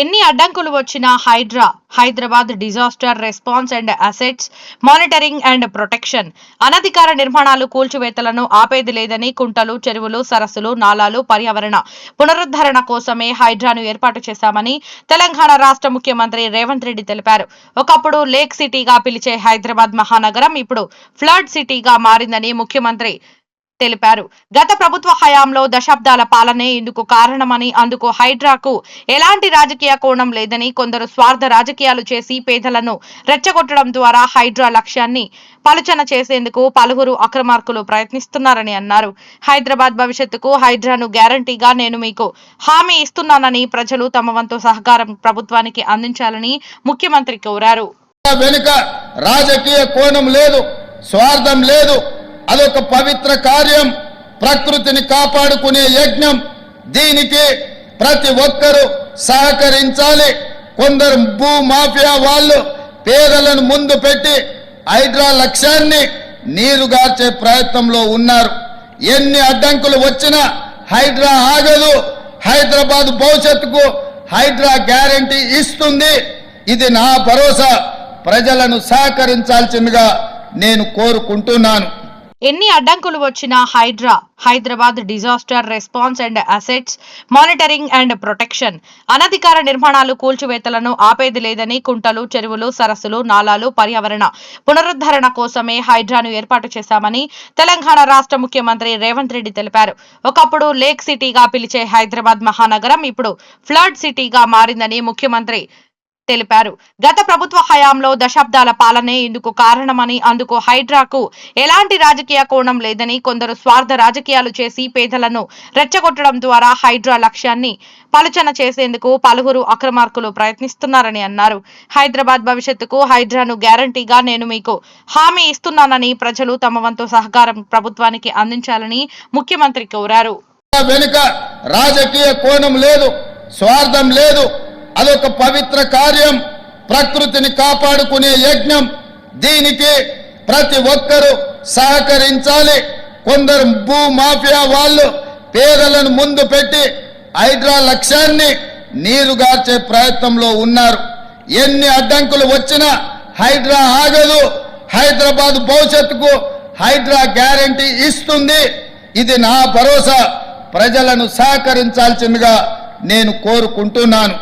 ఎన్ని అడ్డంకులు వచ్చినా HYDRAA Hyderabad disaster response and assets monitoring and protection. అనధికార నిర్మాణాలు కూల్చివేతలను ఆపేది లేదని కుంటలు చెరువులు సరస్సులు నాలాలు పర్యావరణ పునరుద్ధరణ కోసమే హైడ్రాను ఏర్పాటు చేశామని తెలంగాణ రాష్ట్ర ముఖ్యమంత్రి రేవంత్ రెడ్డి తెలిపారు. ఒకప్పుడు లేక్ సిటీగా పిలిచే హైదరాబాద్ మహానగరం ఇప్పుడు ఫ్లడ్ సిటీగా మారిందని ముఖ్యమంత్రి తెలిపారు. గత ప్రభుత్వ హయాంలో దశాబ్దాల పాలనే ఇందుకు కారణమని అందుకు హైడ్రాకు ఎలాంటి రాజకీయ కోణం లేదని కొందరు స్వార్థ రాజకీయాలు చేసి పేదలను రెచ్చగొట్టడం ద్వారా హైడ్రా లక్ష్యాన్ని పలుచన చేసేందుకు పలువురు అక్రమార్కులు ప్రయత్నిస్తున్నారని అన్నారు. హైదరాబాద్ భవిష్యత్తుకు హైడ్రాను గ్యారంటీగా నేను మీకు హామీ ఇస్తున్నానని ప్రజలు తమ వంతు సహకారం ప్రభుత్వానికి అందించాలని ముఖ్యమంత్రి కోరారు. వెనుక రాజకీయ కోణం లేదు స్వార్థం లేదు అదొక పవిత్ర కార్యం. ప్రకృతిని కాపాడుకునే యజ్ఞం. దీనికి ప్రతి ఒక్కరూ సహకరించాలి. కొందరు భూ మాఫియా వాళ్ళు పేదలను ముందు పెట్టి హైడ్రా లక్ష్యాన్ని నీరుగార్చే ప్రయత్నంలో ఉన్నారు. ఎన్ని అడ్డంకులు వచ్చినా హైడ్రా ఆగదు. హైదరాబాద్ భవిష్యత్తుకు హైడ్రా గ్యారంటీ ఇస్తుంది. ఇది నా భరోసా. ప్రజలను సహకరించాల్సిందిగా నేను కోరుకుంటున్నాను. ఎన్ని అడ్డంకులు వచ్చినా HYDRAA Hyderabad disaster response and assets monitoring and protection. అనధికార నిర్మాణాలు కూల్చివేతలను ఆపేది లేదని కుంటలు చెరువులు సరస్సులు నాలాలు పర్యావరణ పునరుద్ధరణ కోసమే హైడ్రాను ఏర్పాటు చేశామని తెలంగాణ రాష్ట్ర ముఖ్యమంత్రి రేవంత్ రెడ్డి తెలిపారు. ఒకప్పుడు లేక్ సిటీగా పిలిచే హైదరాబాద్ మహానగరం ఇప్పుడు ఫ్లడ్ సిటీగా మారిందని ముఖ్యమంత్రి తెలిపారు. గత ప్రభుత్వ హయాంలో దశాబ్దాల పాలనే ఇందుకు కారణమని అందుకు హైడ్రాకు ఎలాంటి రాజకీయ కోణం లేదని కొందరు స్వార్థ రాజకీయాలు చేసి పేదలను రెచ్చగొట్టడం ద్వారా హైడ్రా లక్ష్యాన్ని పలుచన చేసేందుకు పలువురు అక్రమార్కులు ప్రయత్నిస్తున్నారని అన్నారు. హైదరాబాద్ భవిష్యత్తుకు హైడ్రాను గ్యారంటీగా నేను మీకు హామీ ఇస్తున్నానని ప్రజలు తమ వంతు సహకారం ప్రభుత్వానికి అందించాలని ముఖ్యమంత్రి కోరారు. వెనుక రాజకీయ కోణం లేదు స్వార్థం లేదు అదొక పవిత్ర కార్యం. ప్రకృతిని కాపాడుకునే యజ్ఞం. దీనికి ప్రతి ఒక్కరూ సహకరించాలి. కొందరు భూ మాఫియా వాళ్ళు పేదలను ముందు పెట్టి హైడ్రా లక్ష్యాన్ని నీరుగార్చే ప్రయత్నంలో ఉన్నారు. ఎన్ని అడ్డంకులు వచ్చినా హైడ్రా ఆగదు. హైదరాబాద్ భవిష్యత్తుకు హైడ్రా గ్యారంటీ ఇస్తుంది. ఇది నా భరోసా. ప్రజలను సహకరించాల్సిందిగా నేను కోరుకుంటున్నాను.